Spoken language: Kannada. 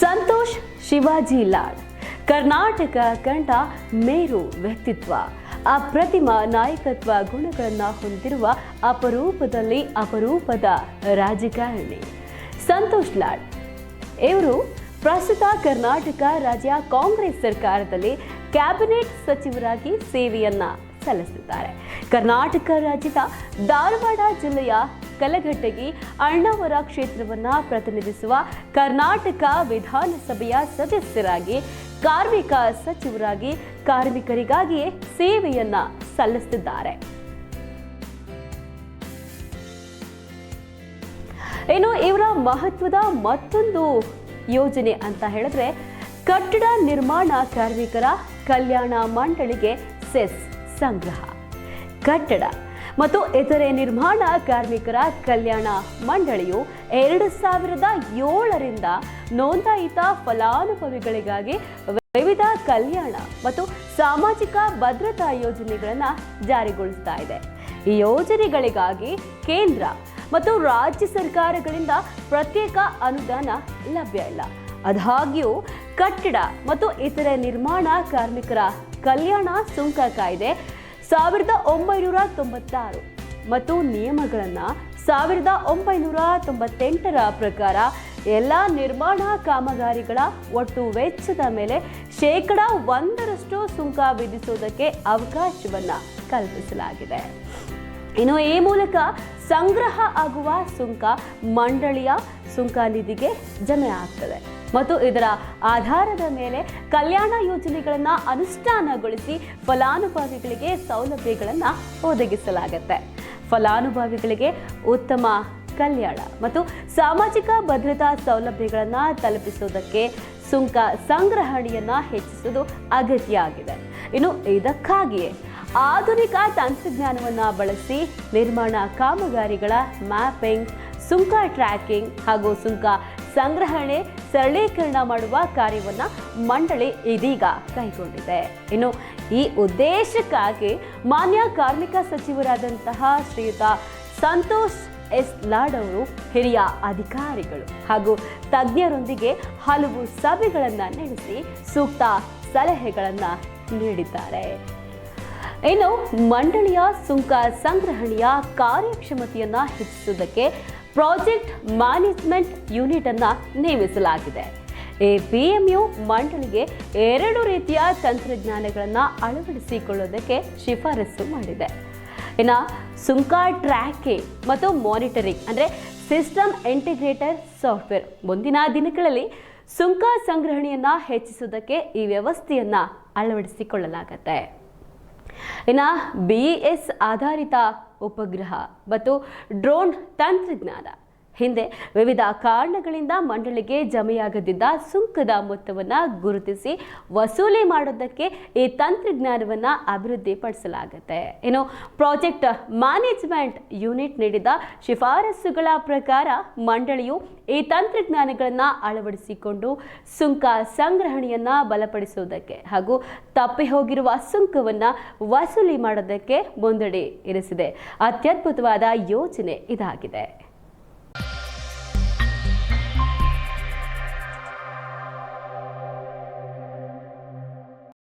ಸಂತೋಷ್, ಶಿವಾಜಿ ಲಾಡ್. ಕರ್ನಾಟಕ ಕಂಡ ಮೇರು ವ್ಯಕ್ತಿತ್ವ. ಅಪ್ರತಿಮ ನಾಯಕತ್ವ ಗುಣಗಳನ್ನು ಹೊಂದಿರುವ ಅಪರೂಪದಲ್ಲಿ ಅಪರೂಪದ ರಾಜಕಾರಣಿ. ಸಂತೋಷ್ ಲಾಡ್. ಇವರು ಪ್ರಸ್ತುತ ಕರ್ನಾಟಕ ರಾಜ್ಯ ಕಾಂಗ್ರೆಸ್ ಸರ್ಕಾರದಲ್ಲಿ ಕ್ಯಾಬಿನೆಟ್ ಸಚಿವರಾಗಿ ಸೇವೆಯನ್ನ ಸಲ್ಲಿಸಿದ್ದಾರೆ ಕರ್ನಾಟಕ ರಾಜ್ಯದ ಧಾರವಾಡ ಜಿಲ್ಲೆಯ ಕಲಘಟ್ಟಗಿ ಅಣ್ಣಾವರ ಕ್ಷೇತ್ರವನ್ನ ಪ್ರತಿನಿಧಿಸುವ ಕರ್ನಾಟಕ ವಿಧಾನಸಭೆಯ ಸದಸ್ಯರಾಗಿ, ಕಾರ್ಮಿಕ ಸಚಿವರಾಗಿ, ಕಾರ್ಮಿಕರಿಗಾಗಿಯೇ ಸೇವೆಯನ್ನ ಸಲ್ಲಿಸುತ್ತಿದ್ದಾರೆ. ಇನ್ನು ಇವರ ಮಹತ್ವದ ಮತ್ತೊಂದು ಯೋಜನೆ ಅಂತ ಹೇಳಿದ್ರೆ, ಕಟ್ಟಡ ನಿರ್ಮಾಣ ಕಾರ್ಮಿಕರ ಕಲ್ಯಾಣ ಮಂಡಳಿಗೆ ಸೆಸ್ ಸಂಗ್ರಹ. ಕಟ್ಟಡ ಮತ್ತು ಇತರೆ ನಿರ್ಮಾಣ ಕಾರ್ಮಿಕರ ಕಲ್ಯಾಣ ಮಂಡಳಿಯು ಎರಡು ಸಾವಿರದ ಏಳರಿಂದ ನೋಂದಾಯಿತ ಫಲಾನುಭವಿಗಳಿಗಾಗಿ ವಿವಿಧ ಕಲ್ಯಾಣ ಮತ್ತು ಸಾಮಾಜಿಕ ಭದ್ರತಾ ಯೋಜನೆಗಳನ್ನು ಜಾರಿಗೊಳಿಸ್ತಾ ಇದೆ. ಈ ಯೋಜನೆಗಳಿಗಾಗಿ ಕೇಂದ್ರ ಮತ್ತು ರಾಜ್ಯ ಸರ್ಕಾರಗಳಿಂದ ಪ್ರತ್ಯೇಕ ಅನುದಾನ ಲಭ್ಯ ಇಲ್ಲ. ಆದಾಗ್ಯೂ ಕಟ್ಟಡ ಮತ್ತು ಇತರೆ ನಿರ್ಮಾಣ ಕಾರ್ಮಿಕರ ಕಲ್ಯಾಣ ಸುಂಕ ಕಾಯ್ದೆ ಸಾವಿರದ ಒಂಬೈನೂರ ತೊಂಬತ್ತಾರು. ಮತ್ತು ನಿಯಮಗಳನ್ನು ಸಾವಿರದ ಒಂಬೈನೂರ ತೊಂಬತ್ತೆಂಟರ ಪ್ರಕಾರ ಎಲ್ಲ ನಿರ್ಮಾಣ ಕಾಮಗಾರಿಗಳ ಒಟ್ಟು ವೆಚ್ಚದ ಮೇಲೆ ಶೇಕಡ ಒಂದರಷ್ಟು ಸುಂಕ ವಿಧಿಸುವುದಕ್ಕೆ ಅವಕಾಶವನ್ನು ಕಲ್ಪಿಸಲಾಗಿದೆ. ಇನ್ನು ಈ ಮೂಲಕ ಸಂಗ್ರಹ ಆಗುವ ಸುಂಕ ಮಂಡಳಿಯ ಸುಂಕ ನಿಧಿಗೆ ಜಮೆ ಆಗ್ತದೆ ಮತ್ತು ಇದರ ಆಧಾರದ ಮೇಲೆ ಕಲ್ಯಾಣ ಯೋಜನೆಗಳನ್ನು ಅನುಷ್ಠಾನಗೊಳಿಸಿ ಫಲಾನುಭವಿಗಳಿಗೆ ಸೌಲಭ್ಯಗಳನ್ನು ಒದಗಿಸಲಾಗುತ್ತೆ. ಫಲಾನುಭವಿಗಳಿಗೆ ಉತ್ತಮ ಕಲ್ಯಾಣ ಮತ್ತು ಸಾಮಾಜಿಕ ಭದ್ರತಾ ಸೌಲಭ್ಯಗಳನ್ನು ತಲುಪಿಸುವುದಕ್ಕೆ ಸುಂಕ ಸಂಗ್ರಹಣೆಯನ್ನು ಹೆಚ್ಚಿಸುವುದು ಅಗತ್ಯ ಆಗಿದೆ ಇನ್ನು ಇದಕ್ಕಾಗಿಯೇ ಆಧುನಿಕ ತಂತ್ರಜ್ಞಾನವನ್ನು ಬಳಸಿ ನಿರ್ಮಾಣ ಕಾಮಗಾರಿಗಳ ಮ್ಯಾಪಿಂಗ್, ಸುಂಕ ಟ್ರ್ಯಾಕಿಂಗ್ ಹಾಗೂ ಸುಂಕ ಸಂಗ್ರಹಣೆ, ಸರಳೀಕರಣ ಮಾಡುವ ಕಾರ್ಯವನ್ನು ಮಂಡಳಿ ಇದೀಗ ಕೈಗೊಂಡಿದೆ. ಇನ್ನು ಈ ಉದ್ದೇಶಕ್ಕಾಗಿ ಮಾನ್ಯ ಕಾರ್ಮಿಕ ಸಚಿವರಾದಂತಹ ಶ್ರೀಯುತ ಸಂತೋಷ್ ಎಸ್ ಲಾಡ್ ಅವರು ಹಿರಿಯ ಅಧಿಕಾರಿಗಳು ಹಾಗೂ ತಜ್ಞರೊಂದಿಗೆ ಹಲವು ಸಭೆಗಳನ್ನು ನಡೆಸಿ ಸೂಕ್ತ ಸಲಹೆಗಳನ್ನು ನೀಡಿದ್ದಾರೆ. ಇನ್ನು ಮಂಡಳಿಯ ಸುಂಕ ಸಂಗ್ರಹಣೆಯ ಕಾರ್ಯಕ್ಷಮತೆಯನ್ನು ಹೆಚ್ಚಿಸುವುದಕ್ಕೆ ಪ್ರಾಜೆಕ್ಟ್ ಮ್ಯಾನೇಜ್ಮೆಂಟ್ ಯೂನಿಟ್ ಅನ್ನು ನೇಮಿಸಲಾಗಿದೆ. ಈ ಯು ಮಂಡಳಿಗೆ ಎರಡು ರೀತಿಯ ತಂತ್ರಜ್ಞಾನಗಳನ್ನು ಅಳವಡಿಸಿಕೊಳ್ಳೋದಕ್ಕೆ ಶಿಫಾರಸು ಮಾಡಿದೆ. ಇನ್ನು ಸುಂಕ ಟ್ರ್ಯಾಕಿಂಗ್ ಮತ್ತು ಮಾನಿಟರಿಂಗ್ ಅಂದರೆ ಸಿಸ್ಟಮ್ ಇಂಟಿಗ್ರೇಟರ್ ಸಾಫ್ಟ್ವೇರ್ ಮುಂದಿನ ದಿನಗಳಲ್ಲಿ ಸುಂಕ ಸಂಗ್ರಹಣೆಯನ್ನು ಹೆಚ್ಚಿಸುವುದಕ್ಕೆ ಈ ವ್ಯವಸ್ಥೆಯನ್ನು ಅಳವಡಿಸಿಕೊಳ್ಳಲಾಗುತ್ತೆ. ಇನ್ನು ಬಿ ಎಸ್ ಆಧಾರಿತ ಉಪಗ್ರಹ ಮತ್ತು ಡ್ರೋನ್ ತಂತ್ರಜ್ಞಾನ. ಹಿಂದೆ ವಿವಿಧ ಕಾರಣಗಳಿಂದ ಮಂಡಳಿಗೆ ಜಮೆಯಾಗದಿದ್ದ ಸುಂಕದ ಮೊತ್ತವನ್ನು ಗುರುತಿಸಿ ವಸೂಲಿ ಮಾಡೋದಕ್ಕೆ ಈ ತಂತ್ರಜ್ಞಾನವನ್ನು ಅಭಿವೃದ್ಧಿಪಡಿಸಲಾಗುತ್ತೆ. ಇನ್ನು ಪ್ರಾಜೆಕ್ಟ್ ಮ್ಯಾನೇಜ್ಮೆಂಟ್ ಯೂನಿಟ್ ನೀಡಿದ ಶಿಫಾರಸುಗಳ ಪ್ರಕಾರ ಮಂಡಳಿಯು ಈ ತಂತ್ರಜ್ಞಾನಗಳನ್ನು ಅಳವಡಿಸಿಕೊಂಡು ಸುಂಕ ಸಂಗ್ರಹಣೆಯನ್ನು ಬಲಪಡಿಸುವುದಕ್ಕೆ ಹಾಗೂ ತಪ್ಪಿ ಹೋಗಿರುವ ಸುಂಕವನ್ನು ವಸೂಲಿ ಮಾಡೋದಕ್ಕೆ ಮುಂದಡಿ ಇರಿಸಿದೆ. ಅತ್ಯದ್ಭುತವಾದ ಯೋಜನೆ ಇದಾಗಿದೆ.